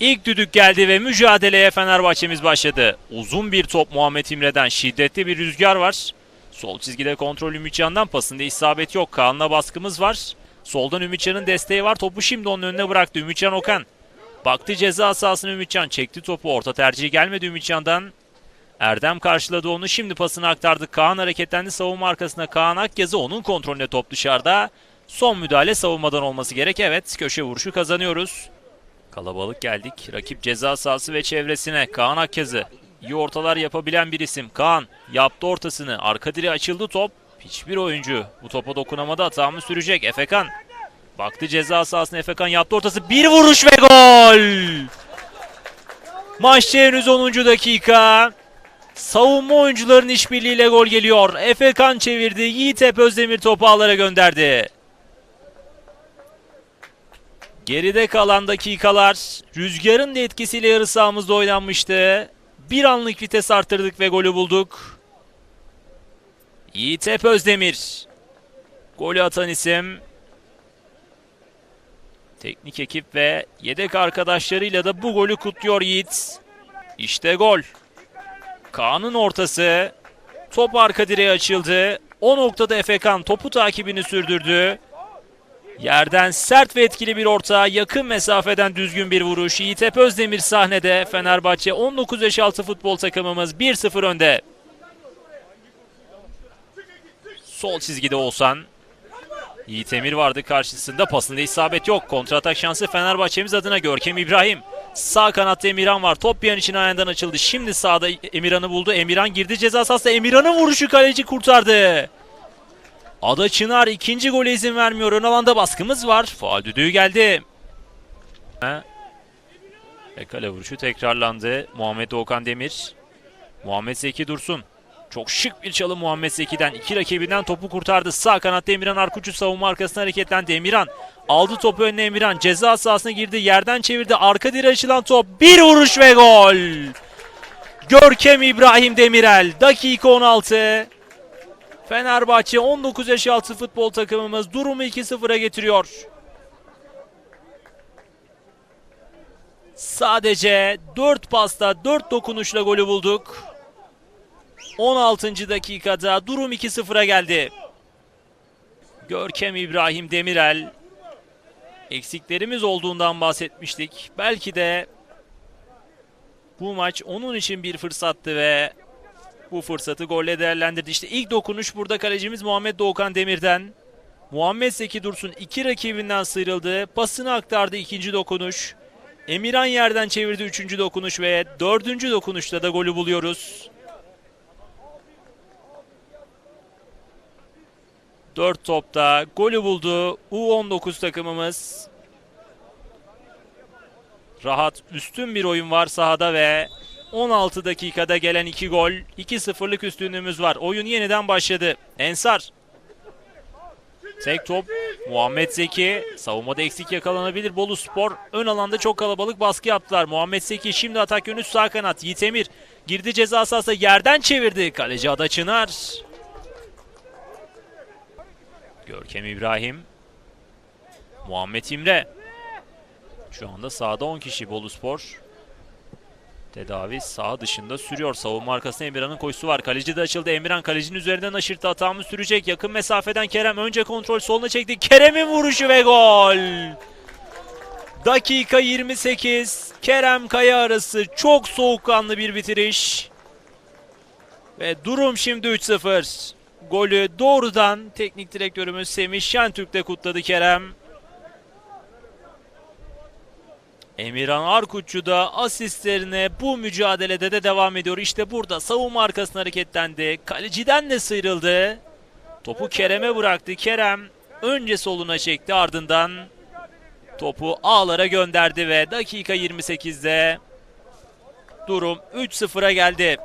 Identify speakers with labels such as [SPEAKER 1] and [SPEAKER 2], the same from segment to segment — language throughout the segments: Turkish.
[SPEAKER 1] İlk düdük geldi ve mücadeleye Fenerbahçe'miz başladı. Uzun bir top Muhammed İmre'den şiddetli bir rüzgar var. Sol çizgide kontrol Ümitcan'dan pasında isabet yok. Kaan'la baskımız var. Soldan Ümitcan'ın desteği var. Topu şimdi onun önüne bıraktı. Ümitcan Okan. Baktı ceza sahasına Ümitcan. Çekti topu. Orta tercihi gelmedi Ümitcan'dan. Erdem karşıladı onu. Şimdi pasını aktardı. Kaan hareketlendi savunma arkasına. Kaan Akyazı onun kontrolüne top dışarıda. Son müdahale savunmadan olması gerek. Evet köşe vuruşu kazanıyoruz. Kalabalık geldik. Rakip ceza sahası ve çevresine. Kaan Akyazı. İyi ortalar yapabilen bir isim. Kaan yaptı ortasını. Arka direğe açıldı top. Hiçbir oyuncu bu topa dokunamadı. Hatamı sürecek. Efekan. Baktı ceza sahasına Efekan yaptı ortası. Bir vuruş ve gol. Maçta henüz 10. dakika. Savunma oyuncuların işbirliğiyle gol geliyor. Efekan çevirdi. Yiğitep Özdemir topu ağlara gönderdi. Geride kalan dakikalar rüzgarın da etkisiyle yarı sahamızda oynanmıştı. Bir anlık vites arttırdık ve golü bulduk. Yiğitep Özdemir. Golü atan isim. Teknik ekip ve yedek arkadaşlarıyla da bu golü kutluyor Yiğit. İşte gol. Kaan'ın ortası. Top arka direğe açıldı. O noktada Efekan topu takibini sürdürdü. Yerden sert ve etkili bir orta, yakın mesafeden düzgün bir vuruş. Yiğitep Özdemir sahnede. Fenerbahçe 19 yaş altı futbol takımımız 1-0 önde. Sol çizgide Oğuzhan. Yiğit Emir vardı karşısında. Pasında isabet yok. Kontratak şansı Fenerbahçe'miz adına Görkem İbrahim. Sağ kanatta Emirhan var. Top bir an için ayağından açıldı. Şimdi sağda Emirhan'ı buldu. Emirhan girdi ceza sahasına. Emirhan'ın vuruşu kaleci kurtardı. Ada Çınar ikinci gole izin vermiyor. Ön alanda baskımız var. Faal düdüğü geldi. Ve kale vuruşu tekrarlandı. Muhammed Okan Demir. Muhammed Zeki Dursun. Çok şık bir çalım Muhammed Zeki'den. iki rakibinden topu kurtardı. Sağ kanatta Emirhan Arkuç'u savunma arkasına hareketlendi. Emirhan aldı topu önüne Emirhan. Ceza sahasına girdi. Yerden çevirdi. Arka direğe açılan top. Bir vuruş ve gol. Görkem İbrahim Demirel. Dakika 16. Fenerbahçe 19 yaş altı futbol takımımız durumu 2-0'a getiriyor. Sadece 4 pasta 4 dokunuşla golü bulduk. 16. dakikada durum 2-0'a geldi. Görkem İbrahim Demirel eksiklerimiz olduğundan bahsetmiştik. Belki de bu maç onun için bir fırsattı ve bu fırsatı golle değerlendirdi. İşte ilk dokunuş burada kalecimiz Muhammed Doğukan Demir'den. Muhammed Zeki Dursun iki rakibinden sıyrıldı. Pasını aktardı ikinci dokunuş. Emirhan yerden çevirdi üçüncü dokunuş ve dördüncü dokunuşta da golü buluyoruz. Dört topta golü buldu U19 takımımız. Rahat üstün bir oyun var sahada ve 16 dakikada gelen 2 gol, 2-0'lık üstünlüğümüz var. Oyun yeniden başladı. Ensar. Tek top. Muhammed Zeki. Savunmada eksik yakalanabilir. Bolu Spor ön alanda çok kalabalık baskı yaptılar. Muhammed Zeki şimdi atak yönü sağ kanat. Yiğit Emir girdi ceza sahasına yerden çevirdi. Kaleci Ada Çınar. Görkem İbrahim. Muhammed İmre. Şu anda sahada 10 kişi Bolu Spor. Tedavi sağ dışında sürüyor. Savunma arkasında Emirhan'ın koşusu var. Kaleci de açıldı. Emirhan kalecinin üzerinden aşırtı hatamı sürecek. Yakın mesafeden Kerem önce kontrol soluna çekti. Kerem'in vuruşu ve gol. Dakika 28. Kerem Kaya arası çok soğukkanlı bir bitiriş. Ve durum şimdi 3-0. Golü doğrudan teknik direktörümüz Semih Şentürk'te kutladı Kerem. Emirhan Arkuççu da asistlerine bu mücadelede de devam ediyor. İşte burada savunma arkasına hareketlendi. Kaleciden de sıyrıldı. Topu Kerem'e bıraktı. Kerem önce soluna çekti ardından topu ağlara gönderdi ve dakika 28'de durum 3-0'a geldi.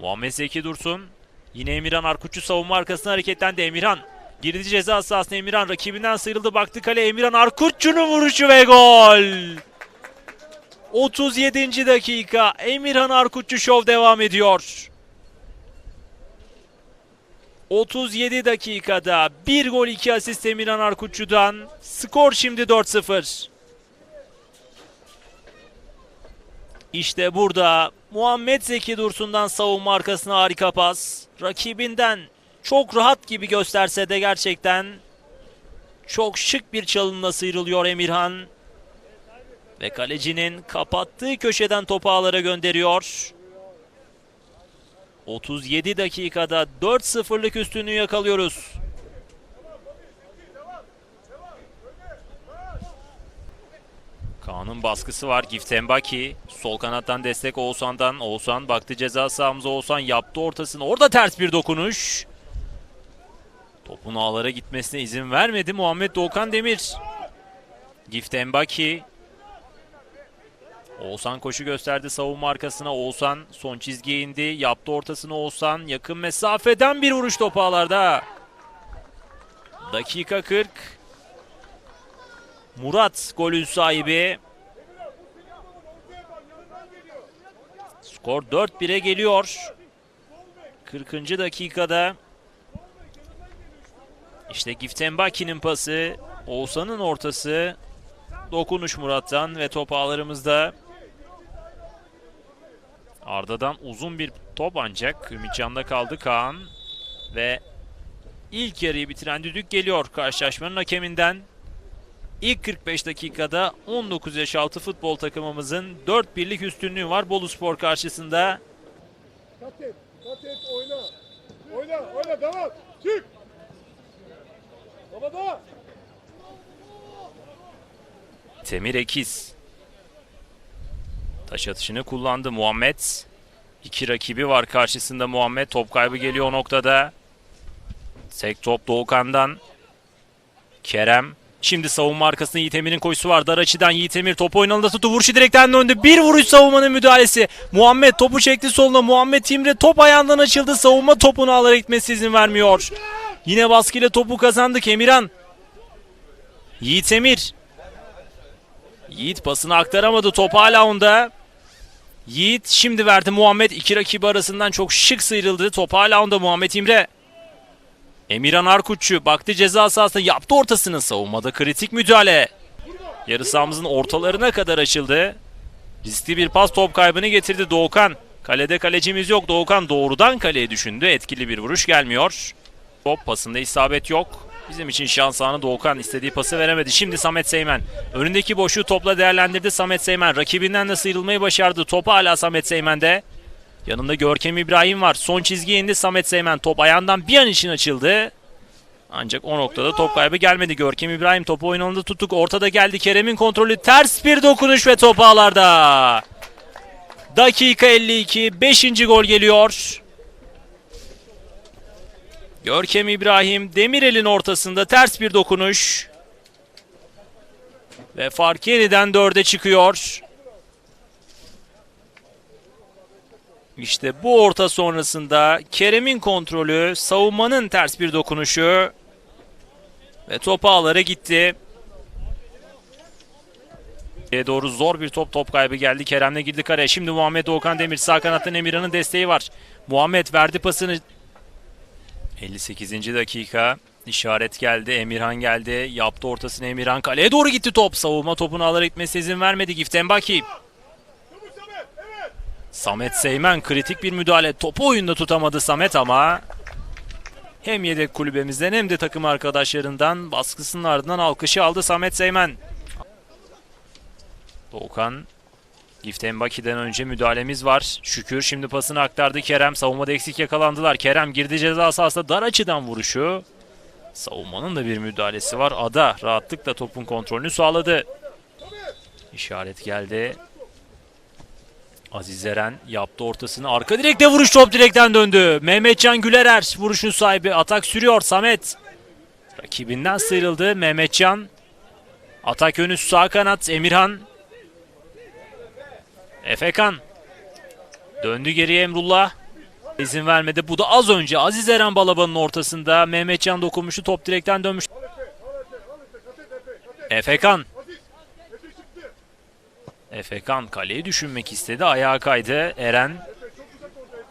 [SPEAKER 1] Muhammed Zeki Dursun yine Emirhan Arkuç'u savunma arkasına hareketlendi. Emirhan Girdi ceza sahasına Emirhan rakibinden sıyrıldı baktı kale Emirhan Arkurçu'nun vuruşu ve gol. 37. dakika Emirhan Arkurçu şov devam ediyor. 37 dakikada 1 gol 2 asist Emirhan Arkuçu'dan. Skor şimdi 4-0. İşte burada Muhammed Zeki Dursun'dan savunma arkasına harika pas. Rakibinden çok rahat gibi gösterse de gerçekten çok şık bir çalımla sıyrılıyor Emirhan. Ve kalecinin kapattığı köşeden topu ağlara gönderiyor. 37 dakikada 4-0'lık üstünlüğü yakalıyoruz. Kaan'ın baskısı var. Giftembaki. Sol kanattan destek Oğuzhan'dan. Oğuzhan baktı ceza sahamıza. Oğuzhan yaptı ortasını. Orada ters bir dokunuş. Topun ağlara gitmesine izin vermedi Muhammed Doğukan Demir. Giftembaki. Oğuzhan koşu gösterdi savunma arkasına. Oğuzhan son çizgiye indi. Yaptı ortasını Oğuzhan. Yakın mesafeden bir vuruş topu ağlarda. Dakika 40. Murat golün sahibi. Skor 4-1'e geliyor. 40. dakikada. İşte Giftembaki'nin pası. Oğuzhan'ın ortası. Dokunuş Murat'tan ve top ağlarımızda. Arda'dan uzun bir top ancak Ümitcan'da kaldı Kaan. Ve ilk yarıyı bitiren düdük geliyor karşılaşmanın hakeminden. İlk 45 dakikada 19 yaş altı futbol takımımızın 4 birlik üstünlüğü var Bolu Spor karşısında.
[SPEAKER 2] Kat et, kat et, oyna. Oyna, oyna, devam. Çık.
[SPEAKER 1] Temir Ekiz. Taş atışını kullandı Muhammed. İki rakibi var karşısında Muhammed. Top kaybı geliyor o noktada. Tek top Doğukan'dan. Kerem. Şimdi savunma arkasında Yiğit Emir'in koşusu var. Dar açıdan Yiğit Emir topu oynanında tuttu. Vuruşu direkten döndü. Bir vuruş savunmanın müdahalesi. Muhammed topu çekti soluna. Muhammed Timre top ayağından açıldı. Savunma topunu ağlara gitmesi izin vermiyor. Yine baskıyla topu kazandık Emirhan. Yiğit Emir. Yiğit pasını aktaramadı. Top hala onda. Yiğit şimdi verdi Muhammed. iki rakibi arasından çok şık sıyrıldı. Top hala onda Muhammed İmre. Emirhan Arkutçu baktı ceza sahasına yaptı ortasını. Savunmada kritik müdahale. Yarı sahamızın ortalarına kadar açıldı. Riskli bir pas top kaybını getirdi Doğukan. Kalede kalecimiz yok. Doğukan doğrudan kaleye düşündü. Etkili bir vuruş gelmiyor. Top pasında isabet yok. Bizim için şans anı Doğukan istediği pası veremedi. Şimdi Samet Seymen. Önündeki boşluğu topla değerlendirdi Samet Seymen. Rakibinden de sıyrılmayı başardı. Topu hala Samet Seymen'de. Yanında Görkem İbrahim var. Son çizgiye indi Samet Seymen. Top ayağından bir an için açıldı. Ancak o noktada top kaybı gelmedi. Görkem İbrahim topu oynanında tuttuk. Ortada geldi Kerem'in kontrolü. Ters bir dokunuş ve top ağlarda. Dakika 52. 5. gol geliyor. Görkem İbrahim Demirel'in ortasında ters bir dokunuş. Ve fark yeniden dörde çıkıyor. İşte bu orta sonrasında Kerem'in kontrolü, savunmanın ters bir dokunuşu ve top ağlara gitti. E doğru zor bir top top kaybı geldi. Kerem'le girdi kareye. Şimdi Muhammed Doğukan Demir sağ kanattan Emirhan'ın desteği var. Muhammed verdi pasını 58. dakika işaret geldi. Emirhan geldi. Yaptı ortasını Emirhan. Kaleye doğru gitti top. Savunma topunu alarak gitmesi izin vermedi. Giftembaki.
[SPEAKER 2] Samet, evet.
[SPEAKER 1] Samet Seymen kritik bir müdahale. Topu oyunda tutamadı Samet ama hem yedek kulübemizden hem de takım arkadaşlarından baskısının ardından alkışı aldı Samet Seymen. Doğukan Giftembaki'den önce müdahalemiz var. Şükür şimdi pasını aktardı Kerem. Savunmada eksik yakalandılar. Kerem girdi ceza sahasında dar açıdan vuruşu. Savunmanın da bir müdahalesi var. Ada rahatlıkla topun kontrolünü sağladı. İşaret geldi. Aziz Eren yaptı ortasını. Arka direkte vuruş top direkten döndü. Mehmetcan Gülerer vuruşun sahibi. Atak sürüyor Samet. Rakibinden sıyrıldı Mehmetcan. Atak önü sağ kanat Emirhan. Efekan. Döndü geriye Emrullah. İzin vermedi. Bu da az önce Aziz Eren Balaban'ın ortasında. Mehmetcan dokunmuştu. Top direkten dönmüş. Efekan. Efekan kaleyi düşünmek istedi. Ayağa kaydı. Eren.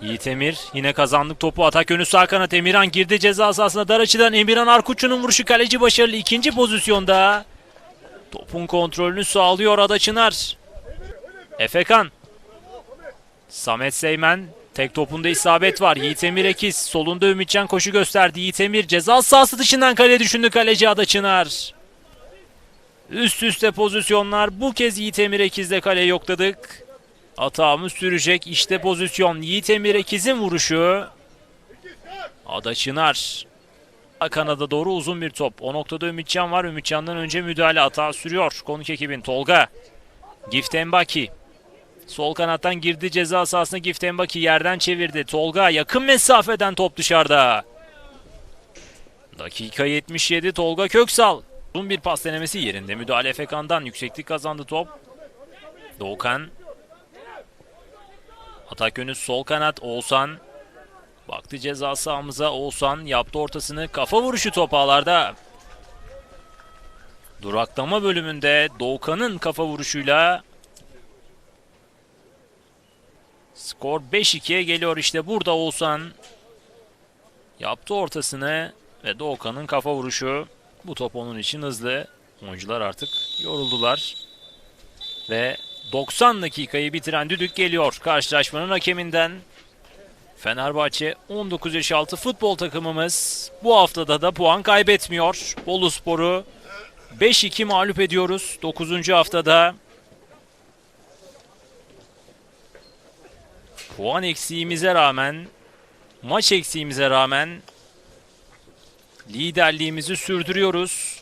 [SPEAKER 1] Yiğit Emir yine kazandık topu. Atak önü sağ kanat Emirhan girdi ceza sahasına dar açıdan Emirhan Arkutçu'nun vuruşu kaleci başarılı ikinci pozisyonda. Topun kontrolünü sağlıyor Ada Çınar. Efekan. Samet Seymen tek topunda isabet var. Yiğit Emir Ekiz solunda Ümitcan koşu gösterdi. Yiğit Emir ceza sahası dışından kale düşündü kaleci Ada Çınar. Üst üste pozisyonlar bu kez Yiğit Emir Ekiz'de kale yokladık. Atağımız sürecek işte pozisyon Yiğit Emir Ekiz'in vuruşu. Ada Çınar. Kanada doğru uzun bir top. O noktada Ümitcan var. Ümitcan'dan önce müdahale hata sürüyor. Konuk ekibin Tolga. Gift Embaki. Sol kanattan girdi ceza sahasına Gift Embaki yerden çevirdi. Tolga yakın mesafeden top dışarıda. Dakika 77 Tolga Köksal. Uzun bir pas denemesi yerinde. Müdahale Fekan'dan yükseklik kazandı top. Doğukan. Atak yönü sol kanat Oğuzhan. Baktı ceza sahamıza Oğuzhan yaptı ortasını. Kafa vuruşu top ağlarda. Duraklama bölümünde Doğukan'ın kafa vuruşuyla skor 5-2'ye geliyor işte burada Oğuzhan. Yaptı ortasını ve Doğukan'ın kafa vuruşu. Bu top onun için hızlı. Oyuncular artık yoruldular. Ve 90 dakikayı bitiren düdük geliyor karşılaşmanın hakeminden. Fenerbahçe 19 yaş altı futbol takımımız bu haftada da puan kaybetmiyor. Bolu Spor'u 5-2 mağlup ediyoruz 9. haftada. Puan eksiğimize rağmen, maç eksiğimize rağmen liderliğimizi sürdürüyoruz.